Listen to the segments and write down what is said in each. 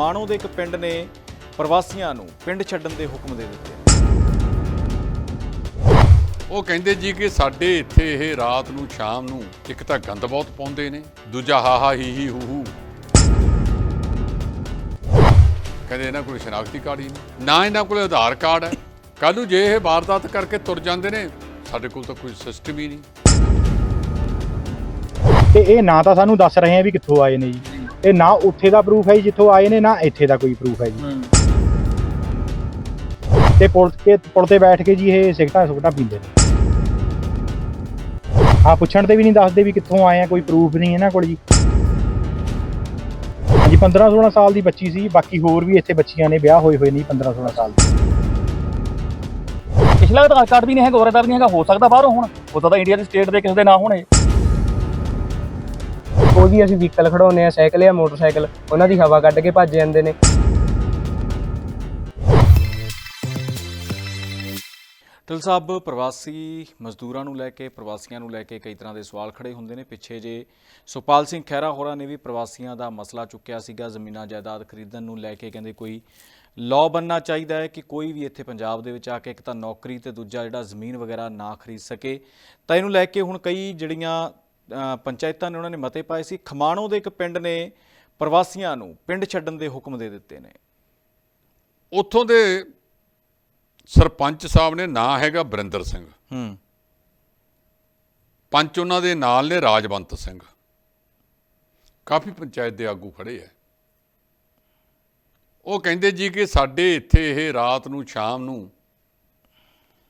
ਖਮਾਣੋ ਦੇ ਇੱਕ ਪਿੰਡ ਨੇ ਪ੍ਰਵਾਸੀਆਂ ਨੂੰ ਪਿੰਡ ਛੱਡਣ ਦੇ ਹੁਕਮ ਦੇ ਦਿੱਤੇ। ਉਹ ਕਹਿੰਦੇ ਜੀ ਕਿ ਸਾਡੇ ਇੱਥੇ ਇਹ ਰਾਤ ਨੂੰ ਸ਼ਾਮ ਨੂੰ ਇੱਕ ਤਾਂ ਗੰਦ ਬਹੁਤ ਪਾਉਂਦੇ ਨੇ ਦੂਜਾ ਹਾਹਾ ਹੀ ਹੀ ਹੂ ਹੂ। ਕਹਿੰਦੇ ਇਹਨਾਂ ਕੋਲ ਸ਼ਨਾਖਤੀ ਕਾਰਡ ਹੀ ਨਹੀਂ ਨਾ ਇਹਨਾਂ ਕੋਲ ਆਧਾਰ ਕਾਰਡ ਹੈ। ਕੱਲ ਨੂੰ ਜੇ ਇਹ ਵਾਰਦਾਤ ਕਰਕੇ ਤੁਰ ਜਾਂਦੇ ਨੇ ਸਾਡੇ ਕੋਲ ਤਾਂ ਕੋਈ ਸਿਸਟਮ ਹੀ ਨਹੀਂ। ਤੇ ਇਹ ਨਾ ਤਾਂ ਸਾਨੂੰ ਦੱਸ ਰਹੇ ਆ ਵੀ ਕਿੱਥੋਂ ਆਏ ਨੇ ਜੀ। ਇਹ ਨਾ ਉੱਥੇ ਦਾ ਪ੍ਰੂਫ ਹੈ ਜੀ ਜਿੱਥੋਂ ਆਏ ਨੇ ਨਾ ਇੱਥੇ ਦਾ ਕੋਈ ਪ੍ਰੂਫ ਹੈ ਜੀ। ਤੇ ਪੁਲ ਤੇ ਪੁਲ ਤੇ ਬੈਠ ਕੇ ਜੀ ਇਹ ਸਿਗਟਾਂ ਸੁਗਟਾਂ ਪੀਂਦੇ ਨੇ। ਆ ਪੁੱਛਣ ਤੇ ਵੀ ਨਹੀਂ ਦੱਸਦੇ ਵੀ ਕਿੱਥੋਂ ਆਏ ਆ ਕੋਈ ਪ੍ਰੂਫ ਨਹੀਂ ਇਹਨਾਂ ਕੋਲ ਜੀ। ਹਾਂਜੀ 15 16 ਸਾਲ ਦੀ ਬੱਚੀ ਸੀ ਬਾਕੀ ਹੋਰ ਵੀ ਇੱਥੇ ਬੱਚੀਆਂ ਨੇ ਵਿਆਹ ਹੋਏ ਹੋਏ ਨਹੀਂ 15 16 ਸਾਲ ਦੇ। ਪਿਛਲਾ ਆਧਾਰ ਕਾਰਡ ਵੀ ਨਹੀਂ ਹੈਗਾ ਹੋਰ ਆਧਾਰ ਨਹੀਂ ਹੈਗਾ ਹੋ ਸਕਦਾ ਬਾਹਰੋਂ ਹੁਣ। ਹੋ ਸਕਦਾ ਇੰਡੀਆ ਦੇ ਸਟੇਟ ਦੇ ਕਿਸੇ ਦੇ ਨਾ ਹੋਣੇ। ਕੋਈ ਵੀ ਅਸੀਂ ਵਹੀਕਲ ਖੜਾਉਂਦੇ ਆ ਸਾਈਕਲ ਜਾਂ ਮੋਟਰਸਾਈਕਲ, ਉਹਨਾਂ ਦੀ ਹਵਾ ਕੱਢ ਕੇ ਭੱਜ ਜਾਂਦੇ ਨੇ। ਟਿਲ ਸਾਹਿਬ, ਪ੍ਰਵਾਸੀ ਮਜ਼ਦੂਰਾਂ ਨੂੰ ਲੈ ਕੇ, ਪ੍ਰਵਾਸੀਆਂ ਨੂੰ ਲੈ ਕੇ ਕਈ ਤਰ੍ਹਾਂ ਦੇ ਸਵਾਲ ਖੜੇ ਹੁੰਦੇ ਨੇ। ਪਿੱਛੇ ਜੇ ਸੁਪਾਲ ਸਿੰਘ ਖਹਿਰਾ ਹੋਰਾਂ ਨੇ ਵੀ ਪ੍ਰਵਾਸੀਆਂ ਦਾ ਮਸਲਾ ਚੁੱਕਿਆ ਸੀਗਾ, ਜ਼ਮੀਨਾਂ ਜਾਇਦਾਦ ਖਰੀਦਣ ਨੂੰ ਲੈ ਕੇ ਕਹਿੰਦੇ ਕੋਈ ਲਾਅ ਬੰਨਣਾ ਚਾਹੀਦਾ ਹੈ ਕਿ ਕੋਈ ਵੀ ਇੱਥੇ ਪੰਜਾਬ ਦੇ ਵਿੱਚ ਆ ਕੇ ਇੱਕ ਤਾਂ ਨੌਕਰੀ ਤੇ ਦੂਜਾ ਜਿਹੜਾ ਜ਼ਮੀਨ ਵਗੈਰਾ ਨਾ ਖਰੀਦ ਸਕੇ। ਤਾਂ ਇਹਨੂੰ ਲੈ ਕੇ ਹੁਣ ਕਈ ਜਿਹੜੀਆਂ ਪੰਚਾਇਤਾਂ ਨੇ ਉਹਨਾਂ ਨੇ ਮਤੇ ਪਾਏ ਸੀ। ਖਮਾਣੋ ਦੇ ਇੱਕ ਪਿੰਡ ਨੇ ਪ੍ਰਵਾਸੀਆਂ ਨੂੰ ਪਿੰਡ ਛੱਡਣ ਦੇ ਹੁਕਮ ਦੇ ਦਿੱਤੇ ਨੇ। ਉੱਥੋਂ ਦੇ ਸਰਪੰਚ ਸਾਹਿਬ ਨੇ ਨਾਂ ਹੈਗਾ ਬਰਿੰਦਰ ਸਿੰਘ। ਹੂੰ। ਪੰਚ ਉਹਨਾਂ ਦੇ ਨਾਲ ਨੇ ਰਾਜਵੰਤ ਸਿੰਘ। ਕਾਫੀ ਪੰਚਾਇਤ ਦੇ ਆਗੂ ਖੜੇ ਐ। ਉਹ ਕਹਿੰਦੇ ਜੀ ਕਿ ਸਾਡੇ ਇੱਥੇ ਇਹ ਰਾਤ ਨੂੰ ਸ਼ਾਮ ਨੂੰ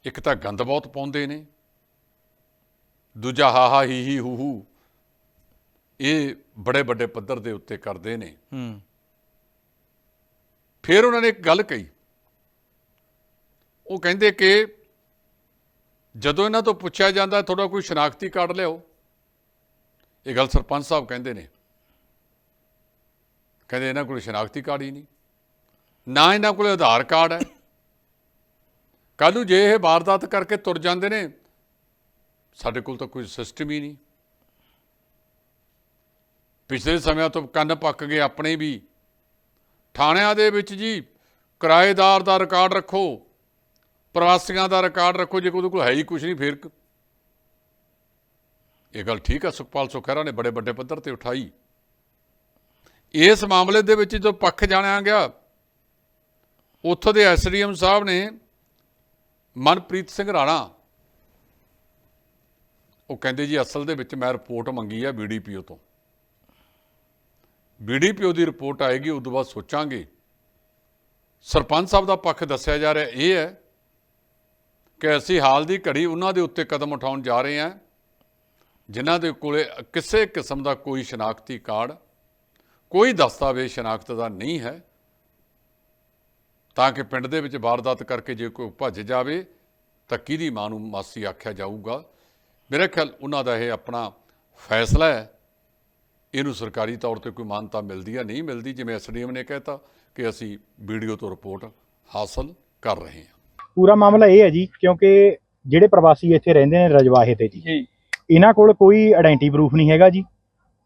ਇੱਕ ਤਾਂ ਗੰਦ ਬਹੁਤ ਪਾਉਂਦੇ ਨੇ। ਦੂਜਾ ਹਾਹਾ ਹੀ ਹੀ ਹੂ ਹੂ ਇਹ ਬੜੇ ਵੱਡੇ ਪੱਧਰ ਦੇ ਉੱਤੇ ਕਰਦੇ ਨੇ। ਹੂੰ। ਫਿਰ ਉਹਨਾਂ ਨੇ ਇੱਕ ਗੱਲ ਕਹੀ। ਉਹ ਕਹਿੰਦੇ ਕਿ ਜਦੋਂ ਇਹਨਾਂ ਤੋਂ ਪੁੱਛਿਆ ਜਾਂਦਾ ਤੁਹਾਡਾ ਕੋਈ ਸ਼ਨਾਖਤੀ ਕਾਰਡ ਲਿਆਓ। ਇਹ ਗੱਲ ਸਰਪੰਚ ਸਾਹਿਬ ਕਹਿੰਦੇ ਨੇ। ਕਹਿੰਦੇ ਇਹਨਾਂ ਕੋਲ ਸ਼ਨਾਖਤੀ ਕਾਰਡ ਹੀ ਨਹੀਂ। ਨਾ ਇਹਨਾਂ ਕੋਲ ਆਧਾਰ ਕਾਰਡ ਹੈ। ਕੱਲ ਨੂੰ ਜੇ ਇਹ ਵਾਰਦਾਤ ਕਰਕੇ ਤੁਰ ਜਾਂਦੇ ਨੇ ਸਾਡੇ ਕੋਲ ਤਾਂ ਕੋਈ ਸਿਸਟਮ ਹੀ ਨਹੀਂ। ਪਿਛਲੇ ਸਮਿਆਂ ਤੋਂ ਕੰਨ ਪੱਕ ਗਏ ਆਪਣੇ ਵੀ। ਥਾਣਿਆਂ ਦੇ ਵਿੱਚ ਜੀ ਕਿਰਾਏਦਾਰ ਦਾ ਰਿਕਾਰਡ ਰੱਖੋ, ਪ੍ਰਵਾਸੀਆਂ ਦਾ ਰਿਕਾਰਡ ਰੱਖੋ, ਜੇ ਕੋਈ ਕੋਲ ਹੈ ਹੀ ਕੁਝ ਨਹੀਂ ਫਿਰ ਇਹ ਗੱਲ ਠੀਕ ਆ, ਸੁਖਪਾਲ ਸੁਖਹਿਰਾ ਨੇ ਬੜੇ ਵੱਡੇ ਪੱਧਰ ਤੇ ਉਠਾਈ। ਇਸ ਮਾਮਲੇ ਦੇ ਵਿੱਚ ਜੋ ਪੱਖ ਜਾਣਿਆ ਗਿਆ, ਉੱਥੋਂ ਦੇ ਐਸਡੀਐਮ ਸਾਹਿਬ ਨੇ ਮਨਪ੍ਰੀਤ ਸਿੰਘ ਰਾਣਾ ਉਹ ਕਹਿੰਦੇ ਜੀ ਅਸਲ ਦੇ ਵਿੱਚ ਮੈਂ ਰਿਪੋਰਟ ਮੰਗੀ ਆ ਬੀਡੀਪੀਓ ਤੋਂ। ਬੀਡੀਪੀਓ ਦੀ ਰਿਪੋਰਟ ਆਏਗੀ ਉਦੋਂ ਬਾਅਦ ਸੋਚਾਂਗੇ। ਸਰਪੰਚ ਸਾਹਿਬ ਦਾ ਪੱਖ ਦੱਸਿਆ ਜਾ ਰਿਹਾ ਇਹ ਹੈ ਕਿ ਅਸੀਂ ਹਾਲ ਦੀ ਘੜੀ ਉਹਨਾਂ ਦੇ ਉੱਤੇ ਕਦਮ ਉਠਾਉਣ ਜਾ ਰਹੇ ਹਾਂ, ਜਿਨ੍ਹਾਂ ਦੇ ਕੋਲੇ ਕਿਸੇ ਕਿਸਮ ਦਾ ਕੋਈ ਸ਼ਨਾਖਤੀ ਕਾਰਡ, ਕੋਈ ਦਸਤਾਵੇਜ਼ ਸ਼ਨਾਖਤ ਦਾ ਨਹੀਂ ਹੈ। ਤਾਂ ਕਿ ਪਿੰਡ ਦੇ ਵਿੱਚ ਵਾਰਦਾਤ ਕਰਕੇ ਜੇ ਕੋਈ ਭੱਜ ਜਾਵੇ, ਤਾਂ ਕਿਹਦੀ ਮਾਂ ਨੂੰ ਮਾਸੀ ਆਖਿਆ ਜਾਊਗਾ? ਮੇਰੇ ਖਿਆਲ ਉਹਨਾਂ ਦਾ ਇਹ ਆਪਣਾ ਫੈਸਲਾ ਹੈ। ਇਹਨੂੰ ਸਰਕਾਰੀ ਤੌਰ ਤੇ ਕੋਈ ਮਾਨਤਾ ਮਿਲਦੀ ਹੈ ਨਹੀਂ ਮਿਲਦੀ ਜਿਵੇਂ ਐਸਡੀਐਮ ਨੇ ਕਹਿਤਾ ਕਿ ਅਸੀਂ ਵੀਡੀਓ ਤੋਂ ਰਿਪੋਰਟ ਹਾਸਲ ਕਰ ਰਹੇ ਹਾਂ। ਪੂਰਾ ਮਾਮਲਾ ਇਹ ਹੈ ਜੀ ਕਿਉਂਕਿ ਜਿਹੜੇ ਪ੍ਰਵਾਸੀ ਇੱਥੇ ਰਹਿੰਦੇ ਨੇ ਰਜਵਾਹੇ ਤੇ ਜੀ ਇਹਨਾਂ ਕੋਲ ਕੋਈ ਆਇਡੈਂਟੀ ਪ੍ਰੂਫ ਨਹੀਂ ਹੈਗਾ ਜੀ।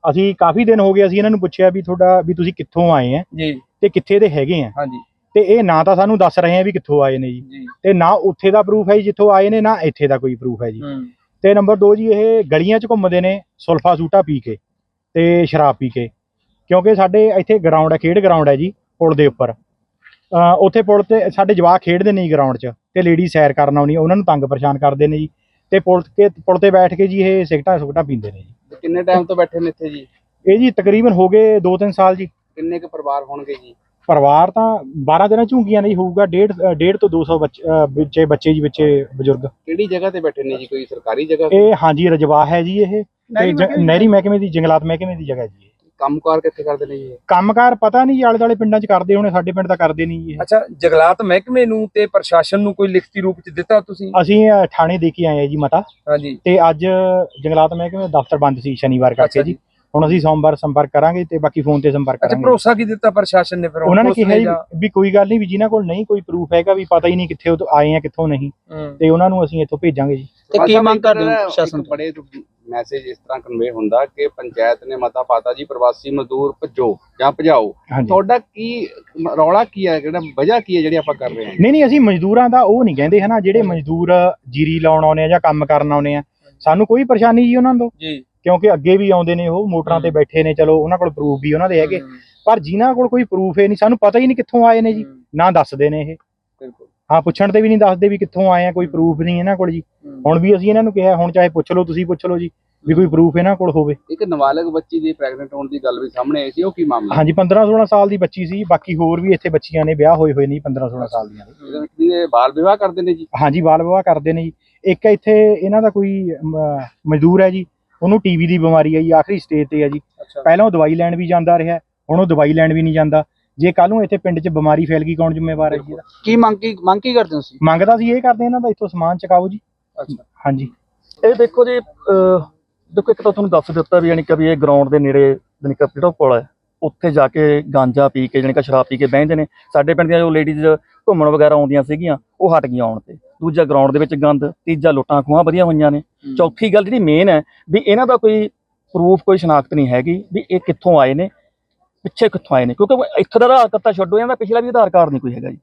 ਅਸੀਂ ਕਾਫੀ ਦਿਨ ਹੋ ਗਏ ਅਸੀਂ ਇਹਨਾਂ ਨੂੰ ਪੁੱਛਿਆ ਵੀ ਤੁਹਾਡਾ ਵੀ ਤੁਸੀਂ ਕਿੱਥੋਂ ਆਏ ਆ ਜੀ। ਤੇ ਕਿੱਥੇ ਦੇ ਹੈਗੇ ਆ ਹਾਂਜੀ। ਤੇ ਇਹ ਨਾ ਤਾਂ ਸਾਨੂੰ ਦੱਸ ਰਹੇ ਆ ਵੀ ਕਿੱਥੋਂ ਆਏ ਨੇ ਜੀ। ਤੇ ਨਾ ਉੱਥੇ ਦਾ ਪ੍ਰੂਫ ਹੈ ਜੀ ਜਿੱਥੋਂ ਆਏ ਨੇ ਨਾ ਇੱਥੇ ਦਾ ਕੋਈ ਪ੍ਰੂਫ ਹੈ ਜੀ। ਹੂੰ। ਤੇ ਨੰਬਰ 2 ਜੀ ਇਹ ਗਲੀਆਂ 'ਚ ਘੁੰਮਦੇ ਨੇ ਸੁਲਫਾ ਸੂਟਾ ਪੀ ਕੇ ਤੇ ਸ਼ਰਾਬ ਪੀ ਕੇ। ਕਿਉਂਕਿ ਸਾਡੇ ਇੱਥੇ ਗਰਾਊਂਡ ਹੈ ਖੇਡ ਗਰਾਊਂਡ ਹੈ ਜੀ ਪੁਲ ਦੇ ਉੱਪਰ। ਉੱਥੇ ਪੁਲ ਤੇ ਸਾਡੇ ਜਵਾਕ ਖੇਡਦੇ ਨੇ ਜੀ ਗਰਾਊਂਡ 'ਚ ਤੇ ਲੇਡੀ ਸੈਰ ਕਰਨ ਆਉਣੀ ਉਹਨਾਂ ਨੂੰ ਤੰਗ ਪਰੇਸ਼ਾਨ ਕਰਦੇ ਨੇ ਜੀ। ਤੇ ਪੁਲ ਤੇ ਪੁਲ ਤੇ ਬੈਠ ਕੇ ਜੀ ਇਹ ਸਿਗਟਾਂ ਸੁਗਟਾਂ ਪੀਂਦੇ ਨੇ ਜੀ। ਕਿੰਨੇ ਟਾਈਮ ਤੋਂ ਬੈਠੇ ਨੇ ਇੱਥੇ ਜੀ? ਇਹ ਜੀ ਤਕਰੀਬਨ ਹੋ ਗਏ 2-3 ਸਾਲ ਜੀ। ਕਿੰਨੇ ਕੁ ਪਰਿਵਾਰ ਹੋਣਗੇ ਜੀ? ਪਰਿਵਾਰ ਤਾਂ 12 ਦਿਨਾਂ ਝੂੰਗੀਆਂ ਨਹੀਂ ਹੋਊਗਾ 1.5 1.5 ਤੋਂ 200 ਬੱਚੇ ਬੱਚੇ ਜੀ ਵਿੱਚੇ ਬਜ਼ੁਰਗ। ਕਿਹੜੀ ਜਗ੍ਹਾ ਤੇ ਬੈਠੇ ਨੇ ਜੀ ਕੋਈ ਸਰਕਾਰੀ ਜਗ੍ਹਾ ਇਹ ਹਾਂਜੀ ਰਜਵਾਹ ਹੈ ਜੀ ਇਹ। ਨਹਿਰੀ ਮਹਿਕਮੇ ਦੀ ਜੰਗਲਾਤ ਮਹਿਕਮੇ ਦੀ ਜਗ੍ਹਾ ਜੀ ਇਹ। ਕੰਮਕਾਰ ਕਿੱਥੇ ਕਰਦੇ ਨੇ ਜੀ? ਕੰਮਕਾਰ ਪਤਾ ਨਹੀਂ ਆਲੇ ਦੁਆਲੇ ਪਿੰਡਾਂ 'ਚ ਕਰਦੇ ਹੋਣੇ ਸਾਡੇ ਪਿੰਡ ਤਾਂ ਕਰਦੇ ਨਹੀਂ ਜੀ ਇਹ। ਅੱਛਾ ਜੰਗਲਾਤ ਮਹਿਕਮੇ ਨੂੰ ਤੇ ਪ੍ਰਸ਼ਾਸਨ ਨੂੰ ਕੋਈ ਲਿਖਤੀ ਰੂਪ ਚ ਦਿੱਤਾ ਤੁਸੀਂ? ਅਸੀਂ ਥਾਣੇ ਦੇ ਕੇ ਆਏ ਆ ਜੀ ਮਤਾ। ਹਾਂਜੀ। ਤੇ ਅੱਜ ਜੰਗਲਾਤ ਮਹਿਕਮੇ ਦਾ ਦਫ਼ਤਰ ਬੰਦ ਸੀ ਸ਼ਨੀਵਾਰ ਕਰਕੇ ਜੀ। ਹੁਣ ਅਸੀਂ ਸੋਮਵਾਰ ਸੰਪਰਕ ਕਰਾਂਗੇ ਤੇ ਬਾਕੀ ਫੋਨ ਤੇ ਸੰਪਰਕ ਅੱਛਾ ਕਰਾਂਗੇ। ਭਰੋਸਾ ਕੀ ਦਿੱਤਾ ਪ੍ਰਸ਼ਾਸਨ ਨੇ ਫਿਰ? ਉਹਨਾਂ ਨੇ ਕਿਹਾ ਜੀ ਵੀ ਕੋਈ ਗੱਲ ਨਹੀਂ ਵੀ ਜਿਨ੍ਹਾਂ ਕੋਲ ਨਹੀਂ ਕੋਈ ਪ੍ਰੂਫ ਹੈਗਾ ਵੀ ਪਤਾ ਹੀ ਨਹੀਂ ਕਿੱਥੇ ਉਹ ਆਏ ਆ ਕਿੱਥੋਂ ਨਹੀਂ। ਤੇ ਉਹਨਾਂ ਨੂੰ ਅਸੀਂ ਇੱਥੋਂ ਭੇਜਾਂਗੇ ਜੀ। ਤੇ ਕੀ ਮੰਗ ਕਰਦੇ ਹੋ ਪ੍ਰਸ਼ਾਸਨ ਬੜੇ ਮੈਸੇਜ ਇਸ ਤਰ੍ਹਾਂ ਕਨਵੇ ਹੁੰਦਾ ਕਿ ਪੰਚਾਇਤ ਨੇ ਮਤਾ ਪਾਤਾ ਜੀ ਪ੍ਰਵਾਸੀ ਮਜ਼ਦੂਰ ਭਜੋ ਜਾਂ ਭਜਾਓ। ਤੁਹਾਡਾ ਕੀ ਰੌਲਾ ਕੀ ਹੈ? ਜਿਹੜਾ ਵਜ੍ਹਾ ਕੀ ਹੈ ਜਿਹੜੀ ਆਪਾਂ ਕਰ ਰਹੇ ਹਾਂ? ਨਹੀਂ ਨਹੀਂ ਅਸੀਂ ਮਜ਼ਦੂਰਾਂ ਦਾ ਉਹ ਨਹੀਂ ਕਹਿੰਦੇ ਹਨਾ ਜਿਹੜੇ ਮਜ਼ਦੂਰ ਜੀਰੀ ਲਾਉਣ ਆਉਨੇ ਆ ਜਾਂ ਕੰਮ ਕਰਨ ਆਉਨੇ ਆ ਸਾਨੂੰ ਕੋਈ ਪਰੇਸ਼ਾਨੀ ਜੀ ਉਹਨਾਂ ਤੋਂ। ਜੀ। ਕਿਉਂਕਿ ਅੱਗੇ ਵੀ ਆਉਂਦੇ ਨੇ ਉਹ ਮੋਟਰਾਂ ਤੇ ਬੈਠੇ ਨੇ ਚਲੋ ਉਹਨਾਂ ਕੋਲ ਪ੍ਰੂਫ ਵੀ ਉਹਨਾਂ ਦੇ ਹੈਗੇ। ਪਰ ਜਿਨ੍ਹਾਂ ਕੋਲ ਕੋਈ ਪ੍ਰੂਫ ਹੈ ਨਹੀਂ ਸਾਨੂੰ ਪਤਾ ਹੀ ਨਹੀਂ ਕਿੱਥੋਂ ਆਏ ਨੇ ਜੀ। ਨਾ ਦੱਸਦੇ ਨੇ ਇਹ। ਬਿਲਕੁਲ। ਹਾਂ ਪੁੱਛਣ ਤੇ ਵੀ ਨਹੀਂ ਦੱਸਦੇ ਵੀ ਕਿੱਥੋਂ ਆਏ ਆ ਕੋਈ ਪ੍ਰੂਫ ਨਹੀਂ ਇਹਨਾਂ ਕੋਲ ਜੀ। ਹੁਣ ਵੀ ਅਸੀਂ ਇਹਨਾਂ ਨੂੰ ਕਿਹਾ ਹੁਣ ਚਾਹੇ ਪੁੱਛ ਲਓ ਤੁਸੀਂ ਪੁੱਛ ਲਓ ਜੀ ਵੀ ਕੋਈ ਪ੍ਰੂਫ ਇਹਨਾਂ ਕੋਲ ਹੋਵੇ। ਇੱਕ ਨਾਬਾਲਗ ਬੱਚੀ ਦੀ ਪ੍ਰੈਗਨੈਂਟ ਹੋਣ ਦੀ ਗੱਲ ਵੀ ਸਾਹਮਣੇ ਆਈ ਸੀ ਉਹ ਕੀ ਮਾਮਲਾ? ਹਾਂਜੀ 15 16 ਸਾਲ ਦੀ ਬੱਚੀ ਸੀ ਬਾਕੀ ਹੋਰ ਵੀ ਇੱਥੇ ਬੱਚੀਆਂ ਨੇ ਵਿਆਹ ਹੋਏ ਹੋਏ ਨੇ 15 16 ਸਾਲ ਦੀਆਂ ਨੇ। ਜਿਹੜੇ ਬਾਲ ਵਿਵਾਹ ਕਰਦੇ ਨੇ ਜੀ? ਹਾਂਜੀ ਬਾਲ ਵਿਵਾਹ ਕਰਦੇ ਨੇ ਜੀ। ਇੱਕ ਇੱਥੇ ਇਹਨਾਂ ਦਾ ਕੋਈ ਮਜ਼ਦੂਰ ਹੈ ਜੀ ਉਹਨੂੰ ਟੀਵੀ ਦੀ ਬਿਮਾਰੀ ਹੈ ਜੀ ਆਖਰੀ ਸਟੇਜ ਤੇ ਹੈ ਜੀ। ਪਹਿਲਾਂ ਉਹ ਦਵਾਈ ਲੈਣ ਵੀ ਜਾਂਦਾ ਰਿਹਾ ਹੁਣ ਉਹ ਦਵਾਈ ਲੈਣ ਵੀ ਨਹੀਂ ਜਾਂਦਾ। ਜੇ ਕੱਲ ਨੂੰ ਇੱਥੇ ਪਿੰਡ 'ਚ ਬਿਮਾਰੀ ਫੈਲ ਗਈ ਕੌਣ ਜ਼ਿੰਮੇਵਾਰ ਹੈ ਜੀ ਇਹਦਾ? ਕੀ ਮੰਗ ਕੀ ਮੰਗ ਕੀ ਕਰਦੇ ਹੋ ਤੁਸੀਂ? ਮੰਗਦਾ ਸੀ ਇਹ ਕਰਦੇ ਇਹਨਾਂ ਦਾ ਇੱਥੋਂ ਸਮਾਨ ਚਕਾਓ ਜੀ। ਅੱਛਾ। ਹਾਂਜੀ। ਇਹ ਦੇਖੋ ਜੀ ਦੇਖੋ ਇੱਕ ਤਾਂ ਤੁਹਾਨੂੰ ਦੱਸ ਦਿੱਤਾ ਵੀ ਯਾਨੀ ਕਿ ਵੀ ਇਹ ਗਰਾਊਂਡ ਦੇ ਨੇੜੇ ਯਾਨੀ ਕਿ ਜਿਹੜਾ ਪੁਲ ਹੈ ਉੱਥੇ ਜਾ ਕੇ ਗਾਂਜਾ ਪੀ ਕੇ ਯਾਨੀ ਕਿ ਸ਼ਰਾਬ ਪੀ ਕੇ ਬਹਿੰਦੇ ਨੇ। ਸਾਡੇ ਪਿੰਡ ਦੀਆਂ ਜੋ ਲੇਡੀਜ਼ ਘੁੰਮਣ ਵਗੈਰਾ ਆਉਂਦੀਆਂ ਸੀਗੀਆਂ ਉਹ ਹਟ ਗਈਆਂ ਆਉਣ ਤੇ। ਦੂਜਾ ਗਰਾਊਂਡ ਦੇ ਵਿੱਚ ਗੰਦ ਤੀਜਾ ਲੁੱਟਾਂ ਖੋਹਾਂ ਵਧੀਆਂ ਹੋਈਆਂ ਨੇ। ਚੌਥੀ ਗੱਲ ਜਿਹੜੀ ਮੇਨ ਹੈ ਵੀ ਇਹਨਾਂ ਦਾ ਕੋਈ ਪ੍ਰੂਫ ਕੋਈ ਸ਼ਨਾਖਤ ਨਹੀਂ ਹੈਗੀ ਵੀ ਇਹ ਕਿੱਥੋਂ ਆਏ ਨੇ ਪਿੱਛੇ ਕਿੱਥੋਂ ਆਏ ਨੇ। ਕਿਉਂਕਿ ਇੱਥੇ ਦਾ ਆਧਾਰ ਕਾਰਡ ਤਾਂ ਛੱਡੋ ਇਹਨਾਂ ਦਾ ਪਿਛਲਾ ਵੀ ਆਧਾਰ ਕਾਰਡ ਨਹੀਂ ਕੋਈ ਹੈਗਾ ਜੀ।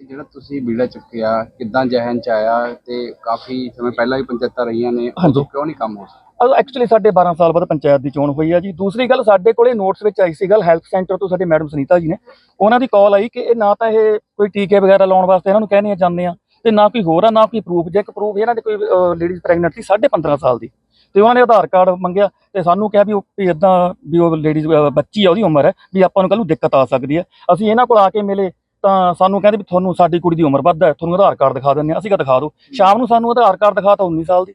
ਜਿਹੜਾ ਤੁਸੀਂ ਬੀੜਾ ਚੁੱਕਿਆ ਕਿੱਦਾਂ ਜਹਨ ਚ ਆਇਆ ਤੇ ਕਾਫੀ ਸਮੇਂ ਪਹਿਲਾਂ ਵੀ ਪੰਚਾਇਤਾਂ ਰਹੀਆਂ ਨੇ। ਉਦੋਂ ਕਿਉਂ ਨਹੀਂ ਕੰਮ ਹੋ ਸਕਿਆ? ਐਕਚੁਅਲੀ ਸਾਡੇ 12 ਸਾਲ ਬਾਅਦ ਪੰਚਾਇਤ ਦੀ ਚੋਣ ਹੋਈ ਆ ਜੀ। ਦੂਸਰੀ ਗੱਲ ਸਾਡੇ ਕੋਲੇ ਨੋਟਸ ਵਿੱਚ ਆਈ ਸੀ ਗੱਲ ਹੈਲਥ ਸੈਂਟਰ ਤੋਂ ਸਾਡੇ ਮੈਡਮ ਸੁਨੀਤਾ ਜੀ ਨੇ। ਉਹਨਾਂ ਦੀ ਕਾਲ ਆਈ ਕਿ ਇਹ ਨਾ ਤਾਂ ਇਹ ਕੋਈ ਟੀਕੇ ਵਗੈਰਾ ਲਾਉਣ ਵਾਸਤੇ ਇਹਨਾਂ ਨੂੰ ਕਹਿੰਦੇ ਜਾਂਦੇ ਆ। ਤੇ ਨਾ ਕੋਈ ਹੋਰ ਆ ਨਾ ਕੋਈ ਪ੍ਰੂਫ ਜੇ ਇੱਕ ਪ੍ਰੂਫ ਇਹਨਾਂ ਦੇ ਕੋਈ ਲੇਡੀਜ਼ ਪ੍ਰੈਗਨੈਂਟ ਸੀ 15.5 ਸਾਲ ਦੀ ਤੇ ਉਹਨਾਂ ਨੇ ਆਧਾਰ ਕਾਰਡ ਮੰਗਿਆ ਤੇ ਸਾਨੂੰ ਕਿਹਾ ਵੀ ਉਹ ਇਦਾਂ ਵੀ ਉਹ ਲੇਡੀਜ਼ ਬੱਚੀ ਆ ਉਹਦੀ ਉਮਰ ਹੈ ਵੀ ਆਪਾਂ ਨੂੰ ਕੱਲ ਨੂੰ ਦਿੱਕਤ ਆ ਸਕਦੀ ਹੈ। ਅਸੀਂ ਇਹਨਾਂ ਕੋਲ ਆ ਕੇ ਮਿਲੇ ਤਾਂ ਸਾਨੂੰ ਕਹਿੰਦੇ ਵੀ ਤੁਹਾਨੂੰ ਸਾਡੀ ਕੁੜੀ ਦੀ ਉਮਰ ਵੱਧ ਹੈ ਤੁਹਾਨੂੰ ਆਧਾਰ ਕਾਰਡ ਦਿਖਾ ਦਿੰਦੇ ਹਾਂ ਅਸੀਂ ਕਿਹਾ ਦਿਖਾ ਦਿਓ। ਸ਼ਾਮ ਨੂੰ ਸਾਨੂੰ ਆਧਾਰ ਕਾਰਡ ਦਿਖਾ ਤਾਂ 19 ਸਾਲ ਦੀ।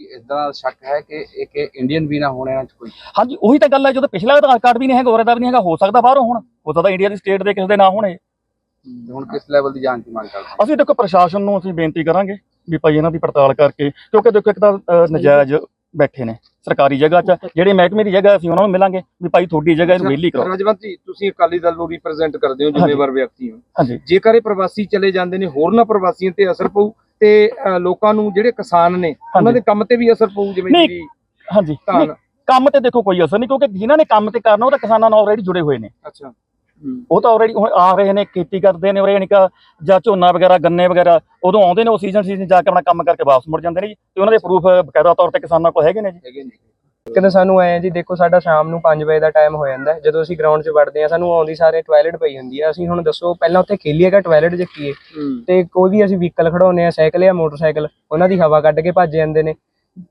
ਇਦਾਂ ਸ਼ੱਕ ਹੈ ਕਿ ਇੱਕ ਇੰਡੀਅਨ ਵੀ ਨਾ ਹੋਣ ਇਹਨਾਂ ਚ ਕੋਈ? ਹਾਂਜੀ ਉਹੀ ਤਾਂ ਗੱਲ ਹੈ ਜਦੋਂ ਪਿਛਲਾ ਆਧਾਰ ਕਾਰਡ ਵੀ ਨਹੀਂ ਹੈਗਾ ਹੋਰ ਦਾ ਵੀ ਨਹੀਂ ਹੈਗਾ ਹੋ ਸਕਦਾ ਬਾਹਰੋਂ ਹੁਣ ਹੋ ਸਕਦਾ ਇੰਡੀਆ ਦੀ ਸਟੇਟ ਦੇ ਕਿਸੇ ਦੇ ਨਾ ਹੋਣੇ। ਤੇ ਹੁਣ ਕਿਸ ਲੈਵਲ ਦੀ ਜਾਂਚ ਦੀ ਮੰਗ ਕਰਦੇ ਅਸੀਂ ਦੇਖੋ ਪ੍ਰਸ਼ਾਸਨ ਨੂੰ ਅਸੀਂ ਬੇਨਤੀ ਕਰਾਂਗੇ ਵੀ ਭਾਈ ਇਹਨਾਂ ਦੀ ਪੜਤਾਲ ਕਰਕੇ ਕਿਉਂਕਿ ਦੇਖੋ ਇੱਕ ਤਾਂ ਨਜਾਇਜ਼ ਬੈਠੇ ਨੇ ਸਰਕਾਰੀ ਜਗ੍ਹਾ 'ਚ ਜਿਹੜੇ ਮਹਿਕਮੇ ਦੀ ਜਗ੍ਹਾ ਅਸੀਂ ਉਹਨਾਂ ਨੂੰ ਮਿਲਾਂਗੇ ਵੀ ਭਾਈ ਤੁਹਾਡੀ ਜਗ੍ਹਾ ਇਹਨੂੰ ਵਿਹਲੀ ਕਰੋ। ਰਾਜਵੰਤ ਜੀ ਤੁਸੀਂ ਅਕਾਲੀ ਦਲ ਨੂੰ ਰਿਪਰੈਜ਼ੈਂਟ ਕਰਦੇ ਹੋ ਜ਼ਿੰਮੇਵਾਰ ਵਿਅਕਤੀ ਹੋ। ਹਾਂਜੀ। ਜੇਕਰ ਇਹ ਪ੍ਰਵਾਸੀ ਚਲੇ ਜਾਂਦੇ ਨੇ ਹੋਰਨਾਂ ਪ੍ਰਵਾਸੀਆਂ ਤੇ ਅਸਰ ਪਊ ਤੇ ਲੋਕਾਂ ਨੂੰ ਜਿਹੜੇ ਕਿਸਾਨ ਨੇ ਉਹਨਾਂ ਦੇ ਕੰਮ ਤੇ ਵੀ ਅਸਰ ਪਊ ਜਿਵੇਂ ਨਹੀਂ, ਜੀ ਹਾਂਜੀ। ਨਹੀਂ, ਧਾਨ। ਕੰਮ ਤੇ ਦੇਖੋ ਕੋਈ ਅਸਰ ਨਹੀਂ ਕਿਉਂਕਿ ਜਿਨ੍ਹਾਂ ਨੇ ਕੰਮ ਤੇ ਕਰਨਾ ਉਹ ਤਾਂ ਕਿਸਾਨਾਂ ਨਾਲ ਆਲਰੇਡੀ ਜੁੜੇ ਹੋਏ ਨੇ। ਅੱਛਾ। ਉਹ ਤਾਂ ਆਲਰੇਡੀ ਹੁਣ ਆ ਰਹੇ ਨੇ ਖੇਤੀ ਕਰਦੇ ਨੇ ਉਰੇ ਯਾਨੀ ਕਿ ਜਾਂ ਝੋਨਾ ਵਗੈਰਾ ਗੰਨੇ ਵਗੈਰਾ ਉਦੋਂ ਆਉਂਦੇ ਨੇ ਉਹ ਸੀਜ਼ਨ ਸੀਜ਼ਨ ਜਾ ਕੇ ਆਪਣਾ ਕੰਮ ਕਰਕੇ ਵਾਪਸ ਮੁੜ ਜਾਂਦੇ ਨੇ ਜੀ। ਤੇ ਉਹਨਾਂ ਦੇ ਪ੍ਰੂਫ ਬਕਾਇਦਾ ਤੌਰ ਤੇ ਕਿਸਾਨਾਂ ਕੋਲ ਹੈਗੇ ਨੇ ਜੀ? ਹੈਗੇ ਨੇ ਕਿਤੇ ਸਾਨੂੰ ਆਏ ਆ ਜੀ ਦੇਖੋ ਸਾਡਾ ਸ਼ਾਮ ਨੂੰ 5 ਵਜੇ ਦਾ ਟਾਈਮ ਹੋ ਜਾਂਦਾ। ਜਦੋਂ ਅਸੀਂ ਗਰਾਊਂਡ 'ਚ ਵੜਦੇ ਆ ਸਾਨੂੰ ਆਉਂਦੀ ਸਾਰੇ ਟਾਇਲਟ ਪਈ ਹੁੰਦੀ ਆ ਅਸੀਂ ਹੁਣ ਦੱਸੋ ਪਹਿਲਾਂ ਉੱਥੇ ਖੇਲੀਏਗਾ ਟਾਇਲਟ ਹੈ। ਤੇ ਕੋਈ ਵੀ ਅਸੀਂ ਵਹੀਕਲ ਖੜਾਉਂਦੇ ਆ ਸਾਈਕਲ ਜਾਂ ਮੋਟਰਸਾਈਕਲ ਉਹਨਾਂ ਦੀ ਹਵਾ ਕੱਢ ਕੇ ਭੱਜ ਜਾਂਦੇ ਨੇ।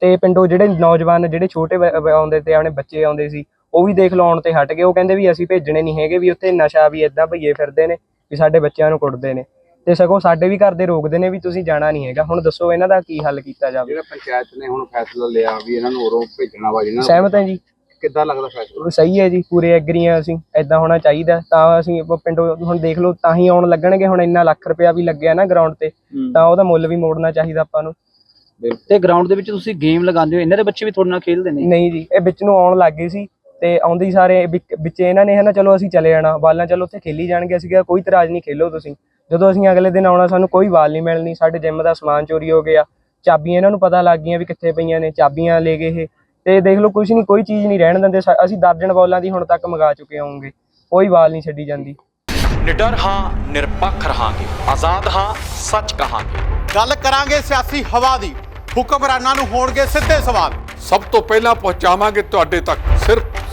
ਤੇ ਪਿੰਡੋਂ ਜਿਹੜੇ ਨੌਜਵਾਨ ਜਿਹੜੇ ਛੋਟੇ ਆਉਂਦੇ ਤੇ ਆਪਣੇ ਬੱਚੇ ਆਉਂਦੇ ਸੀ ਉਹ ਵੀ ਦੇਖ ਲਾਉਣ ਤੇ ਹਟ ਗਏ। ਉਹ ਕਹਿੰਦੇ ਵੀ ਅਸੀਂ ਭੇਜਣੇ ਨਹੀਂ ਹੈਗੇ ਵੀ ਉੱਥੇ ਨਸ਼ਾ ਵੀ ਇਦਾਂ ਭਈਏ ਫਿਰਦੇ ਨੇ ਵੀ ਸਾਡੇ ਬੱਚਿਆਂ ਨੂੰ ਕੁੱਟਦੇ ਨੇ। ਤੇ ਸਗੋਂ ਸਾਡੇ ਵੀ ਘਰ ਦੇ ਰੋਕਦੇ ਨੇ ਵੀ ਤੁਸੀਂ ਜਾਣਾ ਨਹੀਂ ਹੈਗਾ। ਹੁਣ ਦੱਸੋ ਇਹਨਾਂ ਦਾ ਕੀ ਹੱਲ ਕੀਤਾ ਜਾਵੇ? ਜਿਹੜਾ ਪੰਚਾਇਤ ਨੇ ਹੁਣ ਫੈਸਲਾ ਲਿਆ ਵੀ ਇਹਨਾਂ ਨੂੰ ਉਰੋਂ ਭੇਜਣਾ ਵਾ ਜਿਹਨਾਂ ਸਹਿਮਤ ਹੈ ਜੀ। ਕਿੱਦਾਂ ਲੱਗਦਾ ਫੈਸਲਾ? ਉਹ ਸਹੀ ਹੈ ਜੀ ਪੂਰੇ ਐਗਰੀ ਆ ਅਸੀਂ ਐਦਾਂ ਹੋਣਾ ਚਾਹੀਦਾ। ਤਾਂ ਅਸੀਂ ਪ- ਪਿੰਡੋਂ ਹੁਣ ਦੇਖ ਲਓ ਤਾਂ ਹੀ ਆਉਣ ਲੱਗਣਗੇ। ਹੁਣ ਇੰਨਾ ਲੱਖ ਰੁਪਇਆ ਵੀ ਲੱਗਿਆ ਨਾ ਗਰਾਊਂਡ ਤੇ ਤਾਂ ਉਹਦਾ ਮੁੱਲ ਵੀ ਮੋੜਨਾ ਚਾਹੀਦਾ ਆਪਾਂ ਨੂੰ। ਤੇ ਗਰਾਊਂਡ ਦੇ ਵਿੱਚ ਤੁਸੀਂ ਗੇਮ ਲਗਾਉਂਦੇ ਹੋ ਇਹਨਾਂ ਦੇ ਬੱਚੇ ਵੀ ਤੁਹਾਡੇ ਨਾਲ ਖੇਡਦੇ ਨੇ? ਨਹੀਂ ਜੀ ਇਹ ਵਿੱਚ ਨੂੰ ਆਉਣ ਲੱਗ ਗਏ ਸੀ। ਤੇ ਆਉਂਦੇ ਹੀ ਸਾਰੇ ਵਿੱਚ ਇਹਨਾਂ ਨੇ ਹਨਾ ਚਲੋ ਅਸੀਂ ਚਲੇ ਜਾਣਾ ਬਾਲਾਂ ਚਲੋ ਉੱਥੇ ਖੇਲੀ ਜਾਣਗੇ ਅਸੀਂ ਕਿਹਾ ਕੋਈ ਇਤਰਾਜ਼ ਨਹੀਂ ਖੇਲੋ ਤੁਸੀਂ। ਜਦੋਂ ਅਸੀਂ ਅਗਲੇ ਦਿਨ ਆਉਣਾ ਸਾਨੂੰ ਕੋਈ ਬਾਲ ਨਹੀਂ ਮਿਲਣੀ ਸਾਡੇ ਜਿਮ ਦਾ ਸਮਾਨ ਚੋਰੀ ਹੋ ਗਿਆ। ਚਾਬੀਆਂ ਇਹਨਾਂ ਨੂੰ ਪਤਾ ਲੱਗ ਗਈਆਂ ਵੀ ਕਿੱਥੇ ਪਈਆਂ ਨੇ ਚਾਬੀਆਂ ਲੈ ਗਏ ਇਹ। ਤੇ ਦੇਖ ਲਓ ਕੁਝ ਨਹੀਂ ਕੋਈ ਚੀਜ਼ ਨਹੀਂ ਰਹਿਣ ਦਿੰਦੇ ਅਸੀਂ ਦਰਜਨ ਬੋਲਾਂ ਦੀ ਹੁਣ ਤੱਕ ਮੰਗਾ ਚੁੱਕੇ ਹੋਵਾਂਗੇ। ਕੋਈ ਬਾਲ ਨਹੀਂ ਛੱਡੀ ਜਾਂਦੀ। ਨਿਡਰ ਹਾਂ ਨਿਰਪੱਖ ਰਹਾਂਗੇ। ਆਜ਼ਾਦ ਹਾਂ ਸੱਚ ਕਹਾਂਗੇ। ਗੱਲ ਕਰਾਂਗੇ ਸਿਆਸੀ ਹਵਾ ਦੀ। ਹੁਕਮਰਾਨਾਂ ਨੂੰ ਹੋਣਗੇ ਸਿੱਧੇ ਸਵਾਲ। ਸਭ ਤੋਂ ਪਹਿਲਾਂ ਪਹੁੰਚਾਵਾਂਗੇ ਤੁਹਾਡੇ ਤੱਕ ਸਿਰਫ